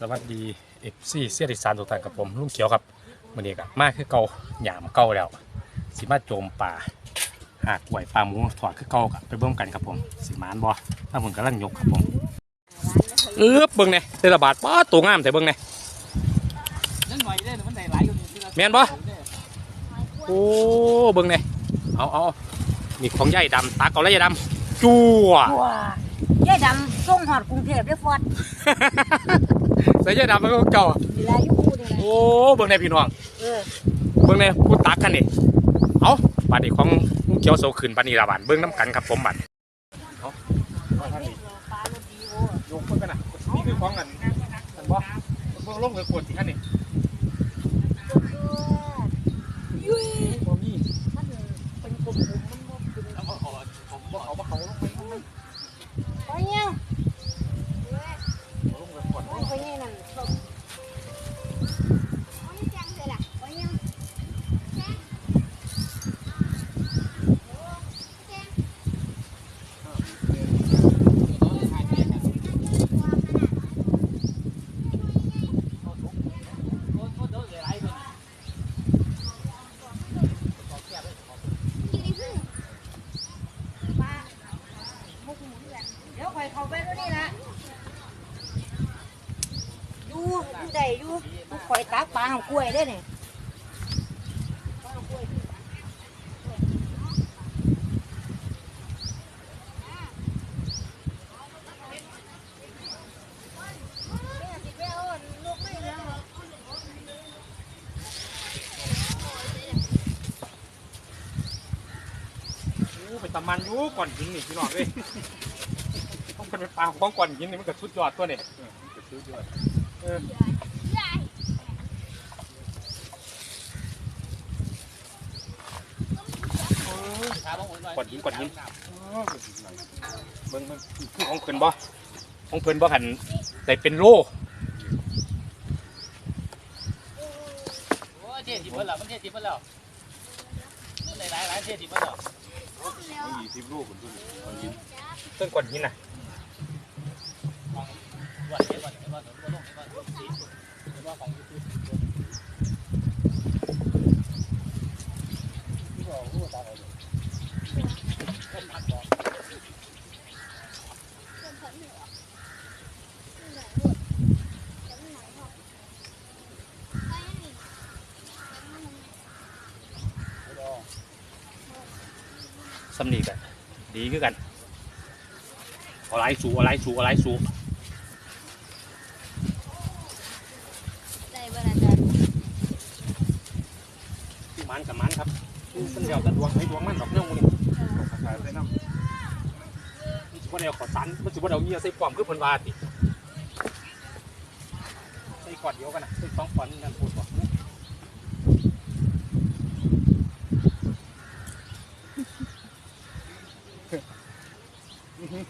สวัสดีเอฟซีเสียดิสานทุกท่านกับผมลุงเขียวครับวันนี้ก็มาคือเก่าหยามเก่าแล้ว สิมาโจมป่าหากไหวปลาหมูถอดคือเก่ากับไปเบิ่งกันครับผมสิมานบ่ถ้าผมกำลังยกครับผมเออเบิ่งเนี่ยเทระบาดป้าตัวงามแต่เบิ่งเนี่ยนั่นหน่อยได้มันได้หลายอยู่นี่ที่เราแม่นบ่โอ้เบิ่งเนี่ยเอาเอานี่ของยายดำตาเก่าแล้วยายดำจั่วว้ายายดำส่งหอดกรุงเทพได้ฟอด ใส่ยายดำมันก็เก่าเวลาอยู่คู่นี่แหละโอ้เบิ่งเนี่ยพี่น้องเออเบิ่งในผู้ตักกันนี่เอาบัดนี้ของลุงเขียวโซขึ้นบัดนี้ละบัดเบิ่งน้ำกันครับผมบัดเอาเอาท่านนี่ปลารถดีโว้ยกเพิ่นกันน่ะนี่คือของกันอันบ่เบิ่งลงเลยขวดสิคันนี่บ่มีมันเป็นกลมๆมันบ่ขึ้น เอาเอาเอาผมบอกเอาว่าเขาลงไปลงไป ไปเนี่ย ลงไปก่อน ไปเนี่ยนั่นส่งไปเนี่ย เดี๋ยวคอยเข้าไปแล้วนี่ละอยู่อยู่ใดอยู่คอยตักป ลาของกล้วยได้เนี่ยโอ้ไปตำมันอยู่ก่อนหินนี่พี่น้องเอ้ยต้องเป็นปลาของก่อนหินนี่มันก็สุดยอดตัวนี่จะซื้อด้วยเออเออ ขาบ้องหน่อยก่อนหินก่อนหินเบิ่งมันคือของเพิ่นบ่ของเพิ่นบ่หันได้เป็นโลโอ้เจ๊สิบเพิ่นแล้วมันเจ๊สิบเพิ่นแล้วมันได้หลายหลายเจ๊สิบเพิ่นแล้วเอายี่สิบลูกคนทุนเอายินเพิ่นก่อนหินน่ะวันเจ๊วันเจ๊วันเจ๊ลงเจ๊วันสีว่าของยูทูบที่บอกรู้ตาอะไรคนพักบอก สำนีกันดีคือกันเอาหลายสูเอาหลายสูเอาหลายสูได้เวลาจะที่มันกับมันครับมันเดียวแต่ดวงให้ดวงมันดอกเน่านี่ ขายไปน้ำมันสิบ่ได้เอาขอสันมันสิบ่ได้เอาเงียใส่ความคือเพิ่นว่าติใส่ก่อนเดียวกันน่ะใส่สองก่อนนั่นพูดบ่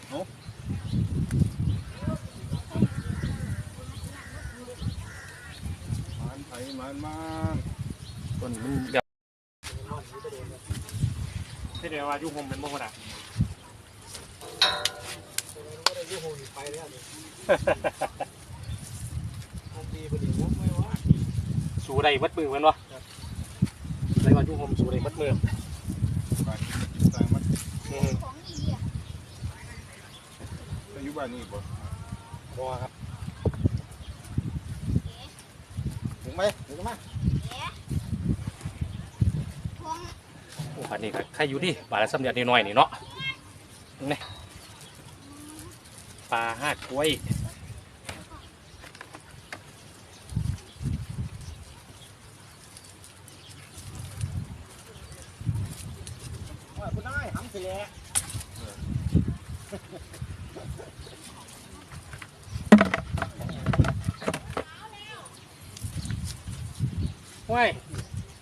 เอามันไผมันมาต้นลูกใช่เดี๋ยวว่าอยู่โฮมเป็นบ่คนน่ะยูฮูไปแล้วมันดีพอดีว่าไม่ว่าสูได้เบิดมือแม่นบ่ได้ว่าอยู่โฮมสูได้เบิดมือไปสร้างมันอืมจะอยู่บ้านนี่บ่บ่ครับถึงไหมถึงไหม โอ้อันนี้ก็ใครอยู่ดิบาทละสำเร็จน้อยๆนี่เนาะนี่ปลาห้ากล้วยคุณนายหำสิแหละห้วย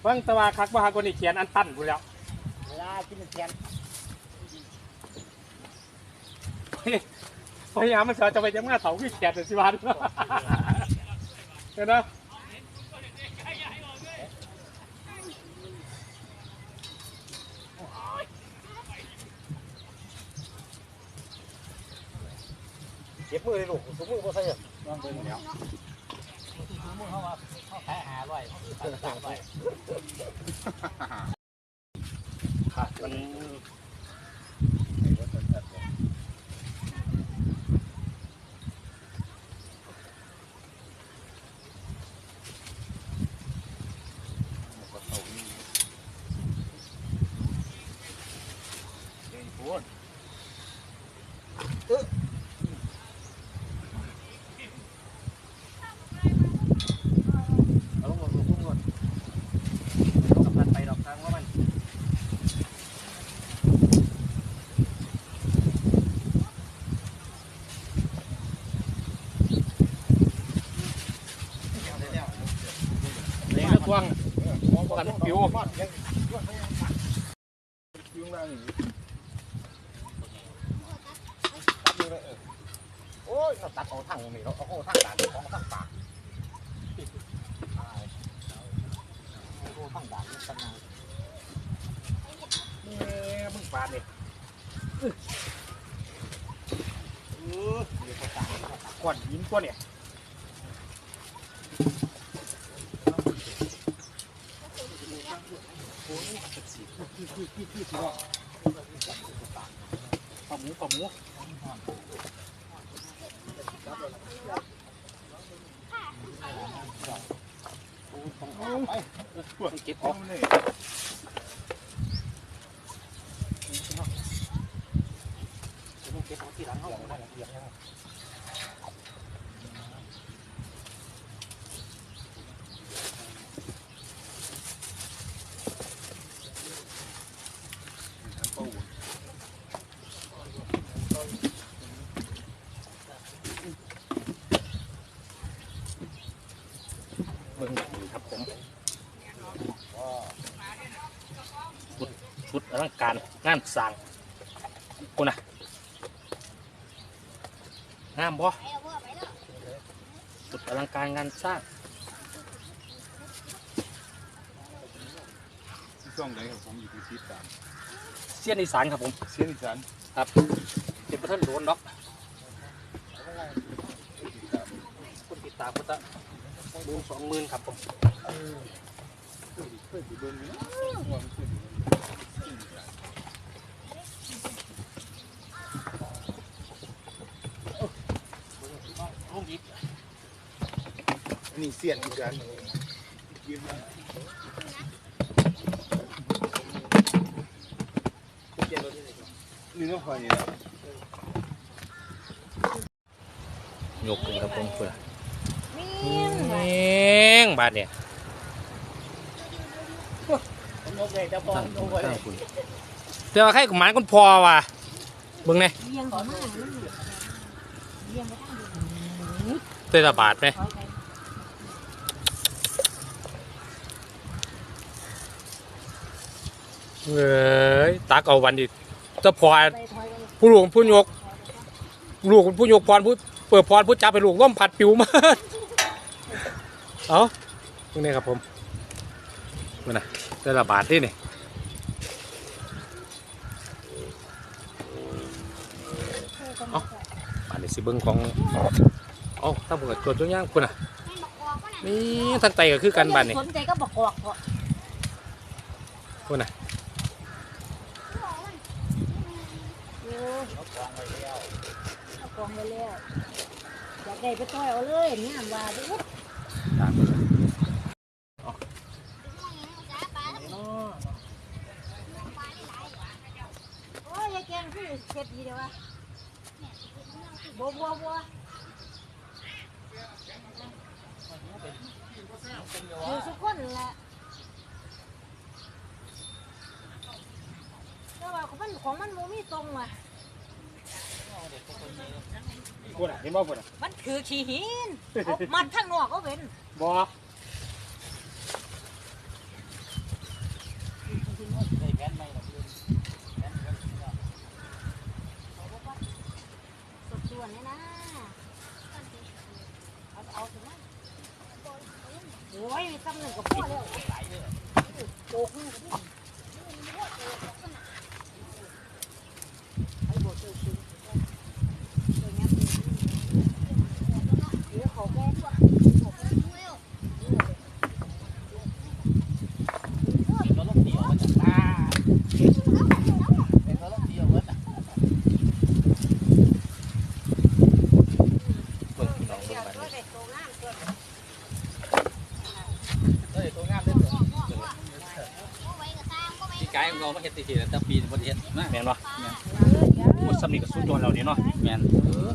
เบิ่งตะวาคักว่าหากนิเขียนอันตันพู้นแล้ว กินเทียนพยายามมันจะไปจะมาเสาขี้เขียนสิบาทเห็นไหมเก็บมือเลยลูกถุงมือบ่ใส่ต้องเป็นแล้วมึงเขาว่าเขาขายหาร้อยเขาขายสามร้อย ขาดมัน เอาลงหมดลงหมดเขากำลังไปดอกทางว่ามัน เลี้ยงกวางมองกันปิว ยุ่งล่างนี่ ตัดอยู่เลยเออโอ้ยเราตัดเอาทั้งนี่เราเอาทั้งด่านของทั้งปากโอ้ทั้งด่านนี่ขนาด แม่มึงปาดเลย เออเดี๋ยวเขาตามเขาตาม ก้อนหินก้อนเนี่ยปลาหมูปลาหมูปวดเก็บท้อออง ก เลย เก็บออกที่หลังเขาเอาได้ละเอียดนะ เบิ่งนี่ครับผมชุดชุดอลั งการงานสร้างกูนะงามบ่ชุดอลังการงานสร้างช่วงไหนครับผมอยู่ที่ทิศตามเสี้ยนอีสานครับผมเสียงอีสานครับเจ็บประทันโดนดอกคนติดตามก็จะหมื่นสองหมื่นครับผม เคยอยู่เบิ่งนี่ว่ามันเคยอยู่ ลูกยิบ อั นนี้เสียนอีสานยืนมานี่น้องพลอยนี่แหละยกขึ้นครับผมเพื่อนี่แมงบาดเนี่ยผมยกเลยจะพอตั้งยคุณกไว้เลตั้งยคุณแต่ว่าใครกับหมันคนพอว่ะเบิ่งไงเลี้ยงเขามากนั่นน่ะเลี้ยงไปทางเดียวเตะบาดไหม ถอยไป เอ้ยตักเอาวันดิจะพอไปถอยไปผู้หลวงผู้ยก ลูกผู้ยกพรผู้เปิดพรผู้จับไปลูกล่มผัดปิวมาเอาเบิ่งนี่ครับผมเบิ่งนะเตะบาดที่นี่เอ้าอันนี้สิเบิ้งของเอ้าตั้งผมกับจวดตัวย่างคุณอะนี่ทางไตก็คือกันบ้านนี่สนใจก็บอกกอก เพราะคุณอะเออเอากองไว้แล้วอยากได้ไปต่อยเอาเลยเนี่ยว่าด้อตามไปเลยโอ้ยยายแกงคือเช็ดดีเดียววะบัวบัวบัวอยู่สุกคนแหละแต่ว่าของมันของมันโมมีตรงว่ะ คุณอะเห็นบ่คุณอะมันคือขี้หินเอามันข้างนอกก็เป็นบ่ ได้แผ่นไหมล่ะแผ่นแผ่น สดส่วนเนี่ยนะเอาเอาถึงนั้นโอ้ยมีตำหนึ่งกับพ่อแล้ว หลายเลย โอ้โหไอ้บทเจ้าชิงเดี๋ยวเขาแก้ตัว ฮ็ดสิๆแต่ปีนี้บ่ได้เฮ็ดนะ แม่นบ่ เออเดี๋ ยวโอ้สำนีกับสุดยอดแล้วนี่เนาะ แม่นเออ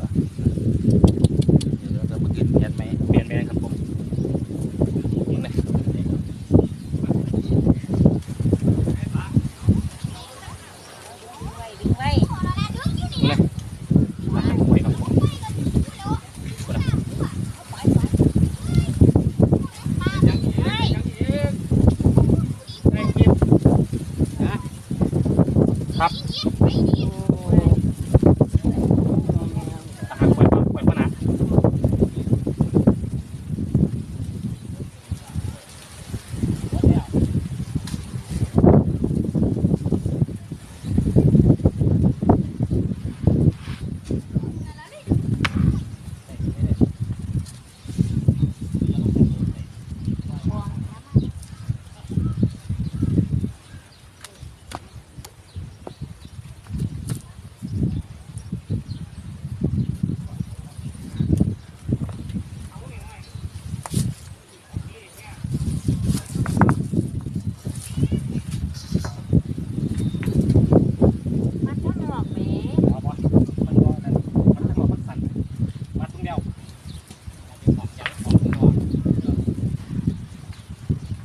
เดี๋ยวเรามากินเฮ็ดไหม แม่นแม่นครับผมมึงเลย ไว้ดึงไว้ มึงเลยมาให้คุยครับผมครับอาหารคุยคุยพนะ มันทั้งหลอกแหม เอาบ่มันบ่นั่นมันจะบอกมันสั่นมาตรงเดียว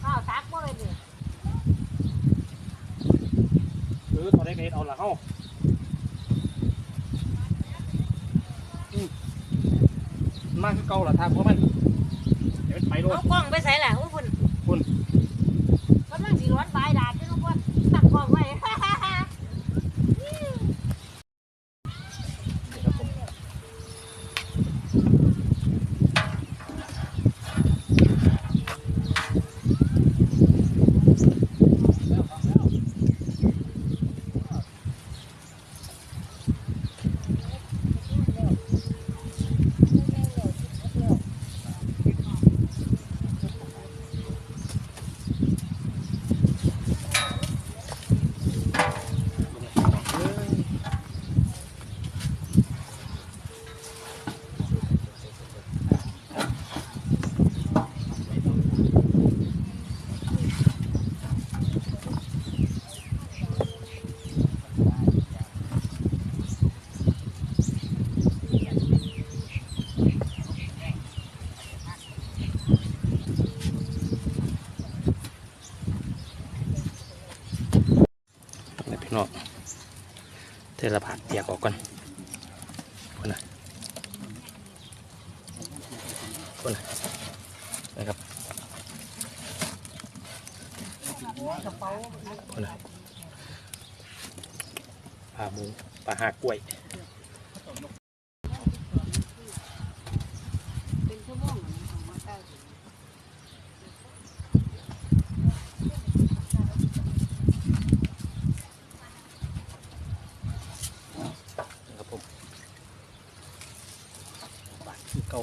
ข้าวตักบ่เลยนี่ หรือพอได้ เกรดเอาละเฮาอืมมากคือเก่าละทางเพราะมัน เดี๋ยวมันไปโลด เอากล้องไปใส่แหละอุ้ยคุณ คุณ กำลังสิร้อนปลายดาบจังพ่นตั้งกล้องไว้ นี่ครับผมนี่พี่น้อง เทระบาดเปียกออกก่อนน่ะคนน่ะนะครับ กระเป๋า คนน่ะปลาหมูปลาหากล้วย เป็นชั่วโมงอะนะของมาเก้าสิบ นะครับผมบาทที่เก่า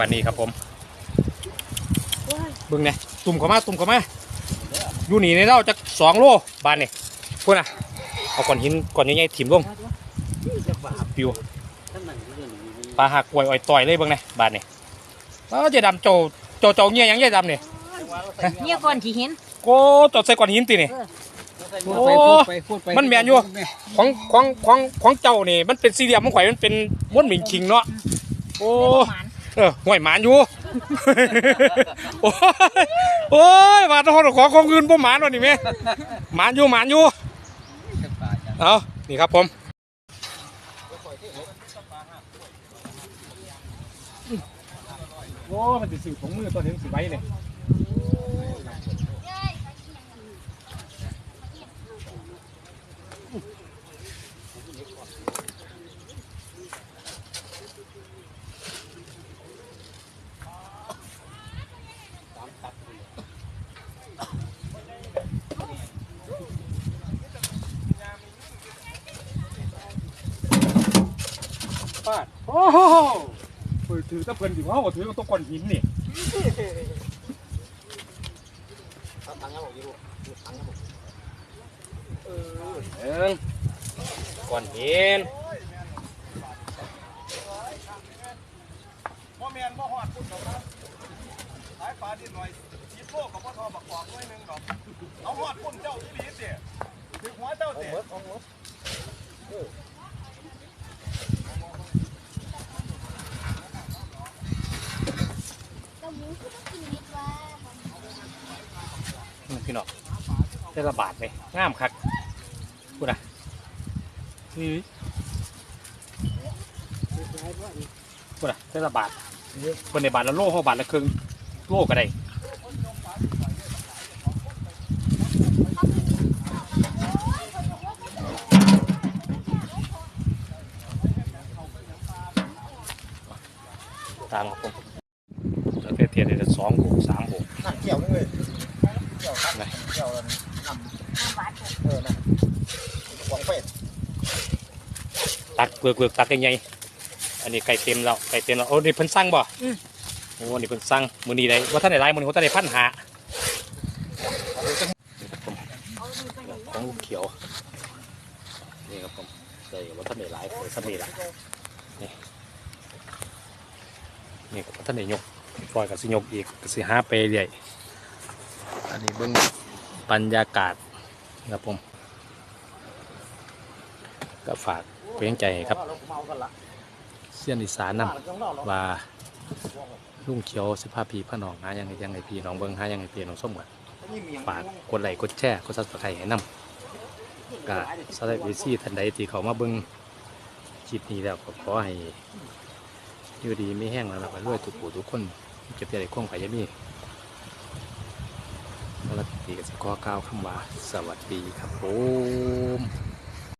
เบิ้งบาทนี้ครับผมเบิ้งเนี่ยตุ่มเข้ามาตุ่มเข้ามาอยู่นี่ในเราจะสองโลบานนี่พูดนะเอาก้อนหินก้อนใหญ่ๆถิ่มลงปิวปลาหักกล้วยอ้อยต่อยเลยเบิ้งเนี่ยบานนี่แล้วเจะดำโจโจโจเงี้ยหยังเจะดำเนี่ยเนี่ยก่อนที่เห็นโก้จดใส่ก้อนหินตีนี่พูโอ้ดไปพูดไปมันแม่นอยู่ของของของของเจ้านี่มันเป็นสี่เหลี่ยมของข่อยมันเป็นม้วนหมิงคิงเนาะโอ้หมาน เออห่วยหมานอยู่ โอ้ยโอ้ยบาดทองขอของเงินบ่หมานวันนี้แม่หมานอยู่หมานอยู่เอานี่ครับผมโอ้มันสิสิของมือตัวถึงสิไว้เนี่ยาดโอ้โหเปิดถือตะเพิ่นสิว่าบ่ถือกับตัวก้อนหินนี่เอาตังค์ครับผมยี่ลูกตังค์ครับผมหนึ่งก้อนหินพ่อแม่นพ่อหอดพุ่นดอกครับสายปลาดินหน่อยคิดโลกกับพ่อทอบักกอกหน่อยหนึงดอกเอาหอดพุ่นเจ้าอีหลีเสียถึงหัวเจ้าเอาเสีย เมิดเอาเมิด พี่น้องได้ระบาดไหมงามคักพูดนะนี่พูดนะได้ระบาดคนในบาทละโลเขาบาทละครึ่งโล่ก็ได้ตามครับผมแล้วเทียนได้สองหกสามหกนั่งเกี่ยวเลย เกี่ยวครับไหนเกี่ยวแล้วนน้ำหวานำเออนะหวังเป็ดตักเปลือกเปลือกตักยังไงอันนี้ไก่เต็มแล้วไก่เต็มแล้วโอ้นี่เพิ่นสั่งบ่โอ้นี่เพิ่นสั่งมื้อนี้ได้ว่าท่านได้หลายมื้อนี้ว่าท่านได้พันหาของลูกเขียวนี่ครับผมได้ว่าท่านได้หลายเลยท่านได้หลายนี่นี่ก็บ่ท่านได้ยกปล่อยกับสิยกอีกก็สิหาไปเรื่อย อันนี้เบิ่งบรรยากาศครับผมก็ฝากเป็นกำลังใจครับเราเมากันละเสียนอีสานนำว่าลุงเขียวสิพาพี่พน้องหายังไงยังไงพี่น้องเบิ่งหายังไงพี่น้องส้มกันฝากกดไลค์กดแชร์กดซับสไครต์ให้นำก็สำหรับวิซี่ท่านใดที่เขามาเบิ่งคลิปนี้แล้วก็ขอให้อยู่ดีไม่แห้งแล้วก็รวยทุกผู้ทุกคนเก็บใจคงไปอยามี สำหรับปีก็สิขอก้าวคำว่าสวัสดีครับผม